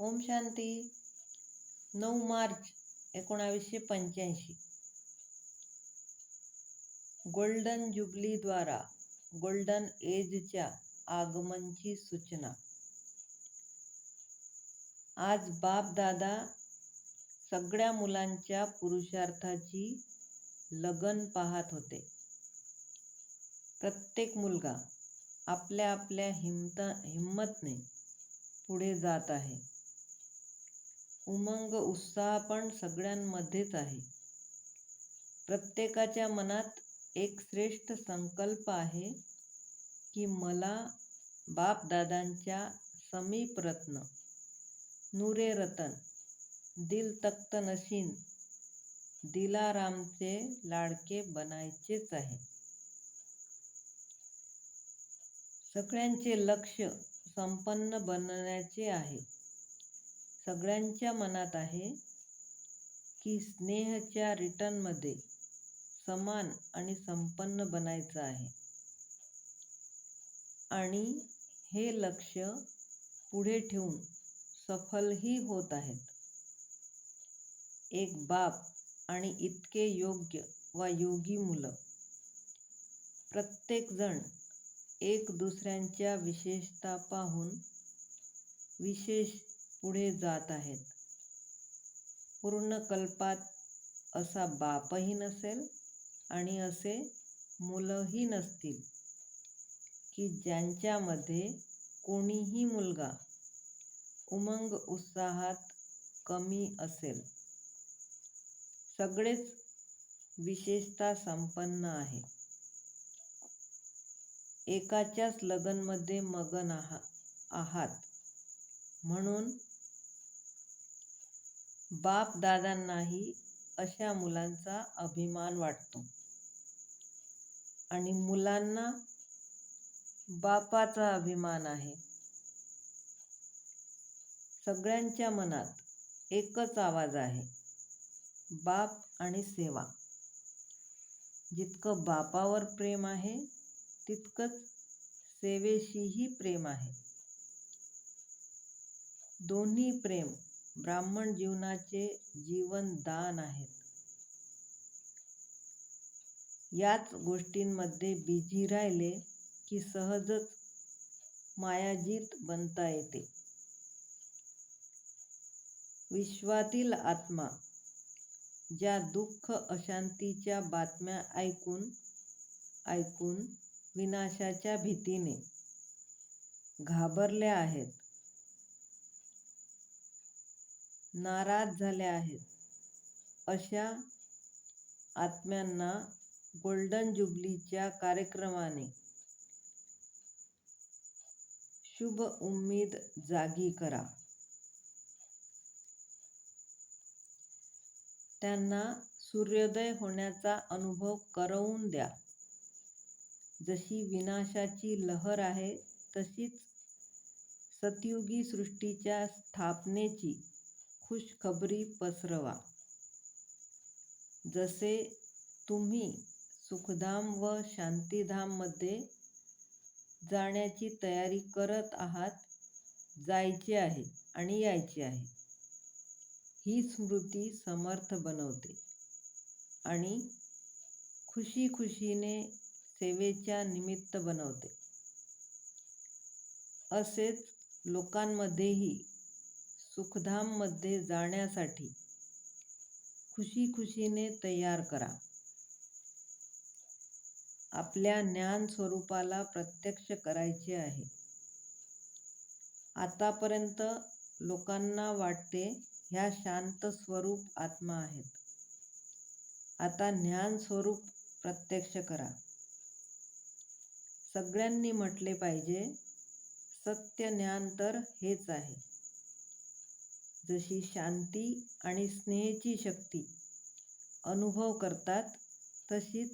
ओम शांती. नऊ मार्च एकोणावीसशे पंच्याऐंशी. गोल्डन जुबलीद्वारा गोल्डन एजच्या आगमनची सूचना. आज बाप दादा सगळ्या मुलांच्या पुरुषार्थाची लगन पाहत होते. प्रत्येक मुलगा आपल्या आपल्या हिमत हिंमतने पुढे जात आहे. उमंग उत्साह पण सगळ्यांमध्येच आहे. प्रत्येकाच्या मनात एक श्रेष्ठ संकल्प आहे की मला बापदादांच्या समीप रत्न नूरे रतन दिल तक्त नशीन दिलारामचे लाडके बनायचेच आहे. सगळ्यांचे लक्ष संपन्न बनण्याचे आहे. सगळ्यांच्या मनात आहे की स्नेहच्या रिटर्नमध्ये समान आणि संपन्न बनायचं आहे. आणि हे लक्ष पुढे ठेवून सफलही होत आहेत. एक बाप आणि इतके योग्य वा योगी मुलं. प्रत्येकजण एक दुसऱ्यांच्या विशेषता पाहून विशेष पुढे जात आहेत. पूर्ण कल्पात असा बापही नसेल आणि असे मुलंही नसतील की ज्यांच्यामध्ये कोणीही मुलगा उमंग उत्साहात कमी असेल. सगळेच विशेषता संपन्न आहे. एकाच्याच लगनमध्ये मगन आहा आहात. म्हणून बाप दादांनाही अशा मुलांचा अभिमान वाटतो. आणि मुलांना बापाचा अभिमान आहे. सगळ्यांच्या मनात एकच आवाज आहे. बाप आणि सेवा. जितकं बापावर प्रेम आहे तितकंच सेवेशीही प्रेम आहे. दोन्ही प्रेम ब्राह्मण जीवनाचे जीवन दान आहेत. याच गोष्टींमध्ये बिझी राहिले की सहजच मायाजीत बनता येते. विश्वातील आत्मा ज्या दुःख अशांतीच्या बातम्या ऐकून ऐकून विनाशाच्या भीतीने घाबरल्या आहेत नाराज झाल्या आहेत. अशा आत्म्यांना गोल्डन जुबलीच्या कार्यक्रमाने शुभ उम्मीद जागी करा. त्यांना सूर्योदय होण्याचा अनुभव करवून द्या. जशी विनाशाची लहर आहे तशीच सतयुगी सृष्टीच्या स्थापनेची खुशखबरी पसरवा. जसे तुम्ही सुखधाम व शांतीधाममध्ये जाण्याची तयारी करत आहात जायचे आहे आणि यायचे आहे. ही स्मृती समर्थ बनवते आणि खुशी खुशीने सेवेच्या निमित्त बनवते. असेच लोकांमध्येही सुखधाममध्ये जाण्यासाठी खुशी खुशीने तयार करा. आपल्या ज्ञान स्वरूपाला प्रत्यक्ष करायचे आहे. आतापर्यंत लोकांना वाटते ह्या शांत स्वरूप आत्मा आहेत. आता ज्ञान स्वरूप प्रत्यक्ष करा. सगळ्यांनी म्हटले पाहिजे सत्य ज्ञान तर हेच आहे. जशी शांती आणि स्नेहची शक्ती अनुभव करतात तशीच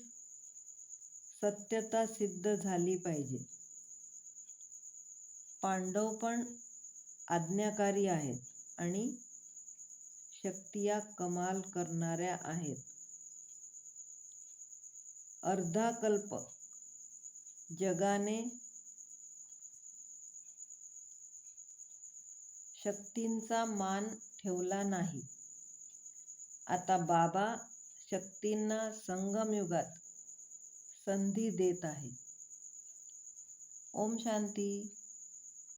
सत्यता सिद्ध झाली पाहिजे. पांडव पण आज्ञाकारी आहेत आणि शक्तिया कमाल करणाऱ्या आहेत. अर्धा कल्प जगाने शक्तींचा मान ठेवला नाही. आता बाबा शक्तींना संगमयुगात संधी देत आहे ओम शांती